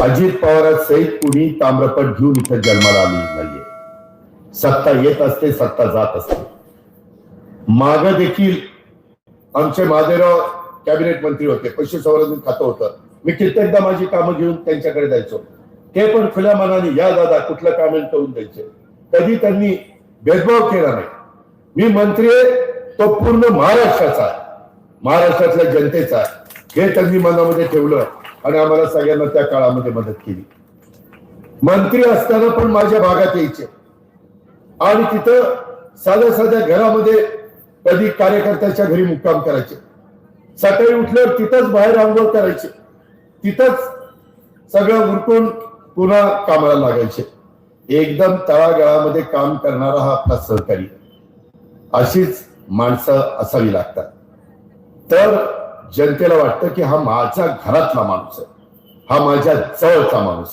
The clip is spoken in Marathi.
अजित पवारांसहित कुणी ताम्रपट घेऊन इथं जन्माला आली नाहीये. सत्ता येत असते सत्ता जात असते. माग देखील आमचे महादेवराव कॅबिनेट मंत्री होते पशुसंवर्धन खातं होतं. मी कित्येकदा माझी कामं घेऊन त्यांच्याकडे जायचो. ते पण खुल्या मनाने या दादा कुठलं काम करून द्यायचे. कधी त्यांनी भेदभाव केला नाही. मी मंत्री आहे तो पूर्ण महाराष्ट्राचा आहे. महाराष्ट्रातल्या जनतेचा हे त्यांनी मनामध्ये ठेवलं. आणि आम्हाला सगळ्यांना त्या काळामध्ये मदत केली. मंत्री असताना पण माझ्या भागात यायचे. आणि तिथं साध्या साध्या घरामध्ये कधी कार्यकर्त्याच्या घरी मुक्काम करायचे. सकाळी उठल्यावर तिथंच बाहेर आंघोळ करायचे. तिथंच सगळं उरकून पुन्हा कामाला लागायचे. एकदम तळागाळामध्ये काम करणारा हा आपला सहकारी. अशीच माणसं असावी लागतात. तर जनतेला वाटतं की हा माझ्या घरातला माणूस आहे. हा माझ्या जवळचा माणूस आहे.